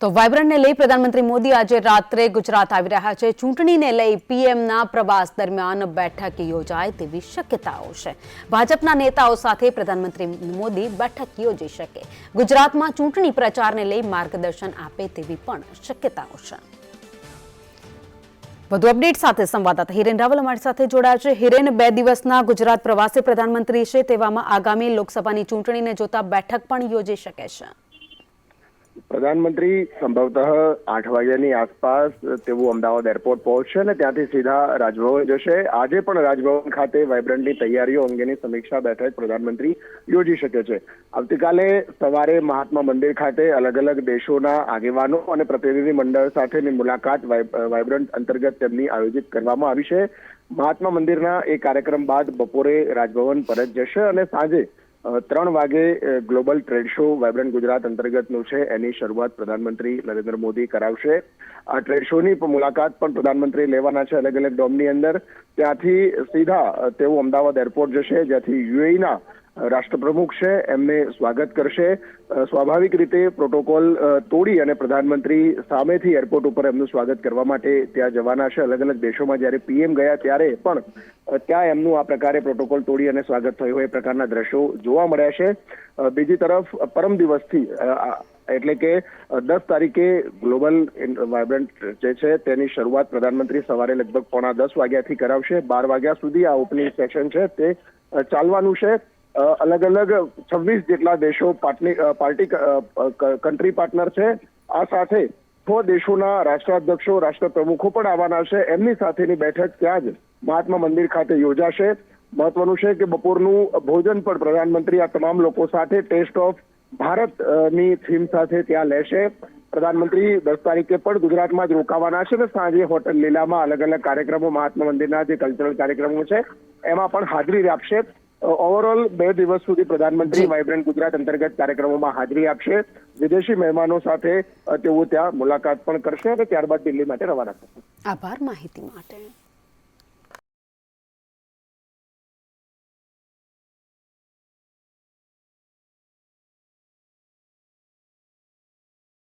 તો વાયબ્રન્ટને લઈ પ્રધાનમંત્રી મોદી આજે રાત્રે ગુજરાત આવી રહ્યા છે. ચૂંટણીને લઈ પીએમના પ્રવાસ દરમિયાન બેઠક યોજાય તેવી શક્યતાઓ છે. ભાજપના નેતાઓ સાથે પ્રધાનમંત્રી મોદી બેઠક યોજી શકે. ગુજરાતમાં ચૂંટણી પ્રચારને લઈ માર્ગદર્શન આપે તેવી પણ શક્યતાઓ છે. વધુ અપડેટ સાથે સંવાદદાતા હિરેન રાવલ અમારી સાથે જોડાયા છે. હિરેન, બે દિવસના ગુજરાત પ્રવાસે પ્રધાનમંત્રી છે તેવામાં આગામી લોકસભાની ચૂંટણીને જોતા બેઠક પણ યોજી શકે છે. પ્રધાનમંત્રી સંભવતઃ આઠ વાગ્યાની આસપાસ તેઓ અમદાવાદ એરપોર્ટ પહોંચશે અને ત્યાંથી સીધા રાજભવન જશે. આજે પણ રાજભવન ખાતે વાઇબ્રન્ટની તૈયારીઓ અંગેની સમીક્ષા બેઠક પ્રધાનમંત્રી યોજી શકે છે. આવતીકાલે સવારે મહાત્મા મંદિર ખાતે અલગ અલગ દેશોના આગેવાનો અને પ્રતિનિધિ મંડળ સાથેની મુલાકાત વાઇબ- વાઇબ્રન્ટ અંતર્ગત તેમની આયોજિત કરવામાં આવી છે. મહાત્મા મંદિરના એ કાર્યક્રમ બાદ બપોરે રાજભવન પરત જશે અને સાંજે ત્રણ વાગે global trade show vibrant Gujarat અંતર્ગતનું છે. એની શરૂઆત પ્રધાનમંત્રી નરેન્દ્ર મોદી કરાવશે. આ ટ્રેડ શોની મુલાકાત પણ પ્રધાનમંત્રી લેવાના છે અલગ અલગ ડોમની અંદર. ત્યાંથી સીધા તેઓ અમદાવાદ એરપોર્ટ જશે, જ્યાંથી યુએઈના રાષ્ટ્રપ્રમુખ છે એમને સ્વાગત કરશે. સ્વાભાવિક રીતે પ્રોટોકોલ તોડી અને પ્રધાનમંત્રી સામેથી એરપોર્ટ ઉપર એમનું સ્વાગત કરવા માટે ત્યાં જવાના છે. અલગ અલગ દેશોમાં જ્યારે પીએમ ગયા ત્યારે પણ ત્યાં એમનું આ પ્રકારે પ્રોટોકોલ તોડી અને સ્વાગત થયું હોય એ પ્રકારના દ્રશ્યો જોવા મળ્યા છે. બીજી તરફ પરમ દિવસથી એટલે કે દસ તારીખે ગ્લોબલ વાયબ્રન્ટ જે છે તેની શરૂઆત પ્રધાનમંત્રી સવારે લગભગ પોણા દસ વાગ્યાથી કરાવશે. બાર વાગ્યા સુધી આ ઓપનિંગ સેશન છે તે ચાલવાનું છે. અલગ અલગ છવ્વીસ જેટલા દેશો પાર્ટની પાર્ટી કન્ટ્રી પાર્ટનર છે. આ સાથે છ દેશોના રાષ્ટ્રાધ્યક્ષો, રાષ્ટ્રપ્રમુખો પણ આવવાના છે. એમની સાથેની બેઠક ત્યાં જ મહાત્મા મંદિર ખાતે યોજાશે. મહત્વનું છે કે બપોરનું ભોજન પણ પ્રધાનમંત્રી આ તમામ લોકો સાથે ટેસ્ટ ઓફ ભારતની થીમ સાથે ત્યાં લેશે. પ્રધાનમંત્રી દસ તારીખે પણ ગુજરાતમાં જ રોકાવાના છે અને સાંજે હોટલ લીલામાં અલગ અલગ કાર્યક્રમો, મહાત્મા મંદિરના જે કલ્ચરલ કાર્યક્રમો છે, એમાં પણ હાજરી આપશે. ઓવરઓલ બે દિવસ સુધી પ્રધાનમંત્રી. વાઇબ્રન્ટ ગુજરાત અંતર્ગત કાર્યક્રમોમાં હાજરી આપશે. વિદેશી મહેમાનો સાથે તેઓ ત્યાં મુલાકાત પણ કરશે અને ત્યારબાદ દિલ્હી માટે રવાના થશે. આભાર માહિતી માટે.